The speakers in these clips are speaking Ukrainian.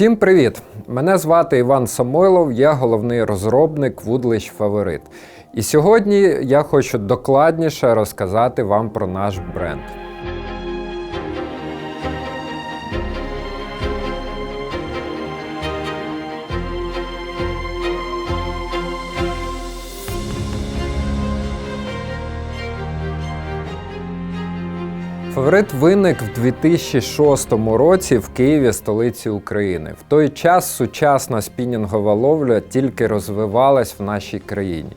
Всім привіт! Мене звати Іван Самойлов, я головний розробник вудлищ Фаворит. І сьогодні я хочу докладніше розказати вам про наш бренд. Фаворит виник в 2006 році в Києві, столиці України. В той час сучасна спінінгова ловля тільки розвивалась в нашій країні.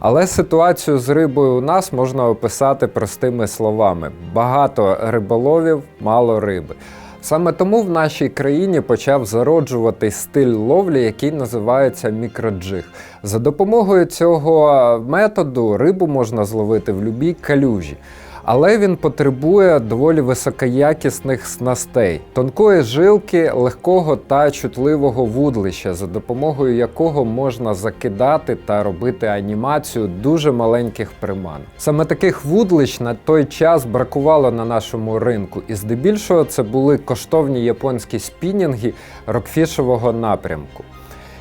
Але ситуацію з рибою у нас можна описати простими словами: багато риболовів, мало риби. Саме тому в нашій країні почав зароджувати стиль ловлі, який називається мікроджиг. За допомогою цього методу рибу можна зловити в любій калюжі. Але він потребує доволі високоякісних снастей, тонкої жилки, легкого та чутливого вудлища, за допомогою якого можна закидати та робити анімацію дуже маленьких приман. Саме таких вудлищ на той час бракувало на нашому ринку, і здебільшого це були коштовні японські спінінги рокфішового напрямку.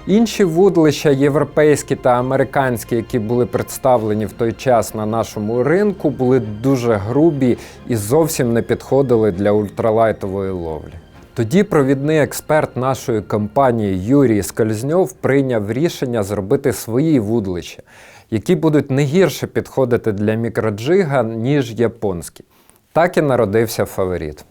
Інші вудлища, європейські та американські, які були представлені в той час на нашому ринку, були дуже грубі і зовсім не підходили для ультралайтової ловлі. Тоді провідний експерт нашої компанії Юрій Скользньов прийняв рішення зробити свої вудлища, які будуть не гірше підходити для мікроджига, ніж японські. Так і народився фаворит.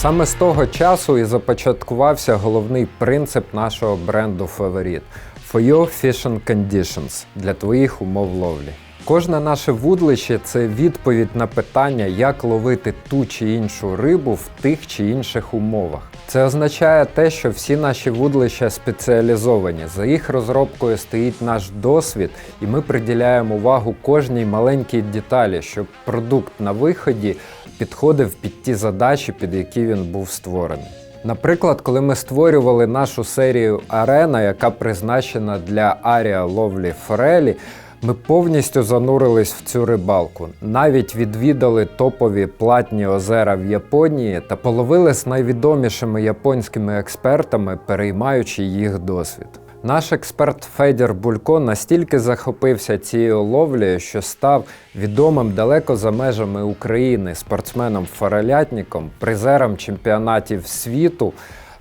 Саме з того часу і започаткувався головний принцип нашого бренду Favorite – For your fishing conditions для твоїх умов ловлі. Кожне наше вудлище це відповідь на питання, як ловити ту чи іншу рибу в тих чи інших умовах. Це означає те, що всі наші вудлища спеціалізовані. За їх розробкою стоїть наш досвід, і ми приділяємо увагу кожній маленькій деталі, щоб продукт на виході підходив під ті задачі, під які він був створений. Наприклад, коли ми створювали нашу серію Арена, яка призначена для арія ловлі форелі, ми повністю занурились в цю рибалку. Навіть відвідали топові платні озера в Японії та половили з найвідомішими японськими експертами, переймаючи їх досвід. Наш експерт Федір Булько настільки захопився цією ловлею, що став відомим далеко за межами України спортсменом-форелятником, призером чемпіонатів світу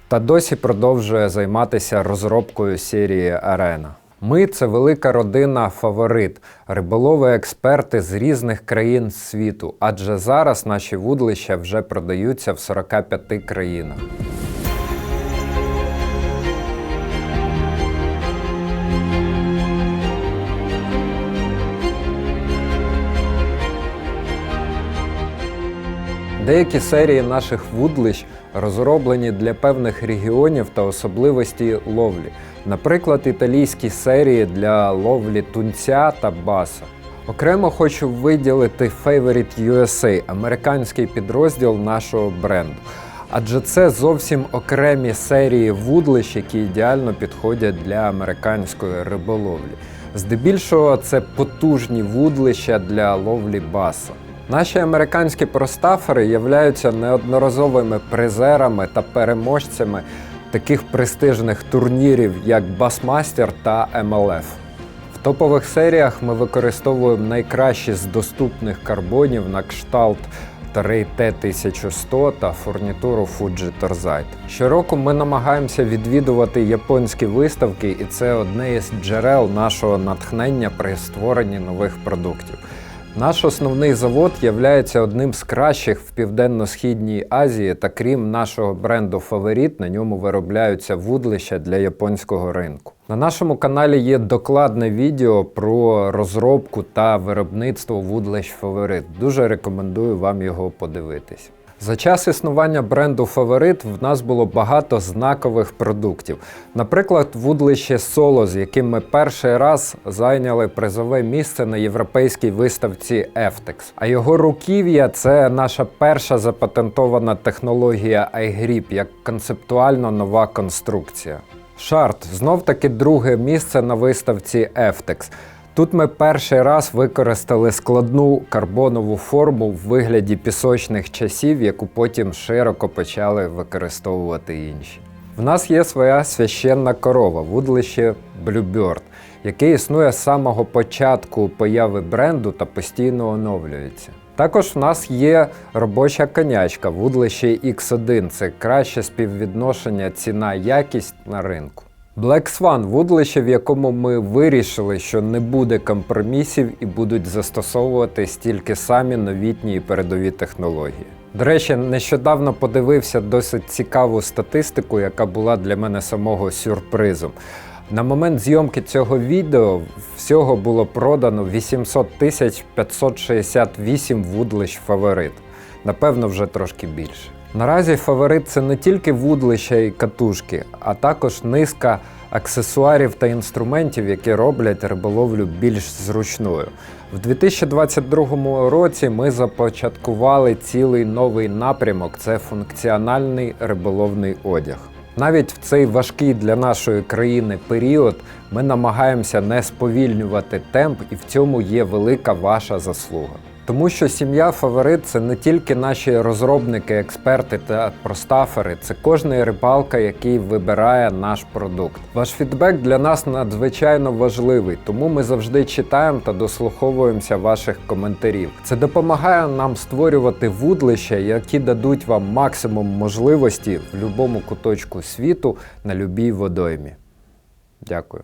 та досі продовжує займатися розробкою серії Арена. Ми це велика родина фаворит, риболови експерти з різних країн світу, адже зараз наші вудлища вже продаються в 45 країнах. Деякі серії наших вудлищ розроблені для певних регіонів та особливості ловлі, наприклад, італійські серії для ловлі тунця та баса. Окремо хочу виділити Favorite USA, американський підрозділ нашого бренду. Адже це зовсім окремі серії вудлищ, які ідеально підходять для американської риболовлі. Здебільшого це потужні вудлища для ловлі баса. Наші американські простафери являються неодноразовими призерами та переможцями таких престижних турнірів, як Bassmaster та MLF. В топових серіях ми використовуємо найкращі з доступних карбонів на кшталт Тарей Т1100 та фурнітуру Fuji Torzite. Щороку ми намагаємося відвідувати японські виставки, і це одне із джерел нашого натхнення при створенні нових продуктів. Наш основний завод є одним з кращих в Південно-Східній Азії, та крім нашого бренду Фаворіт, на ньому виробляються вудлища для японського ринку. На нашому каналі є докладне відео про розробку та виробництво вудлищ Фаворит. Дуже рекомендую вам його подивитись. За час існування бренду Фаворит в нас було багато знакових продуктів. Наприклад, вудлище Соло, з яким ми перший раз зайняли призове місце на європейській виставці FTEX. А його руків'я це наша перша запатентована технологія iGrip як концептуально нова конструкція. Шарт знов таки друге місце на виставці FTEX. Тут ми перший раз використали складну карбонову форму в вигляді пісочних часів, яку потім широко почали використовувати інші. В нас є своя священна корова, вудлище Bluebird, яке існує з самого початку появи бренду та постійно оновлюється. Також в нас є робоча конячка, вудлище X1. Це краще співвідношення ціна-якість на ринку. Black Swan вудлище, в якому ми вирішили, що не буде компромісів і будуть застосовувати стільки самі новітні і передові технології. До речі, нещодавно подивився досить цікаву статистику, яка була для мене самого сюрпризом. На момент зйомки цього відео всього було продано 800 тисяч 568 вудлищ фаворит. Напевно, вже трошки більше. Наразі фаворит це не тільки вудлища і катушки, а також низка аксесуарів та інструментів, які роблять риболовлю більш зручною. В 2022 році ми започаткували цілий новий напрямок це функціональний риболовний одяг. Навіть в цей важкий для нашої країни період ми намагаємося не сповільнювати темп, і в цьому є велика ваша заслуга. Тому що сім'я фаворит це не тільки наші розробники, експерти та простафери, це кожний рибалка, який вибирає наш продукт. Ваш фідбек для нас надзвичайно важливий, тому ми завжди читаємо та дослуховуємося ваших коментарів. Це допомагає нам створювати вудлища, які дадуть вам максимум можливості в будь-якому куточку світу на любій водоймі. Дякую.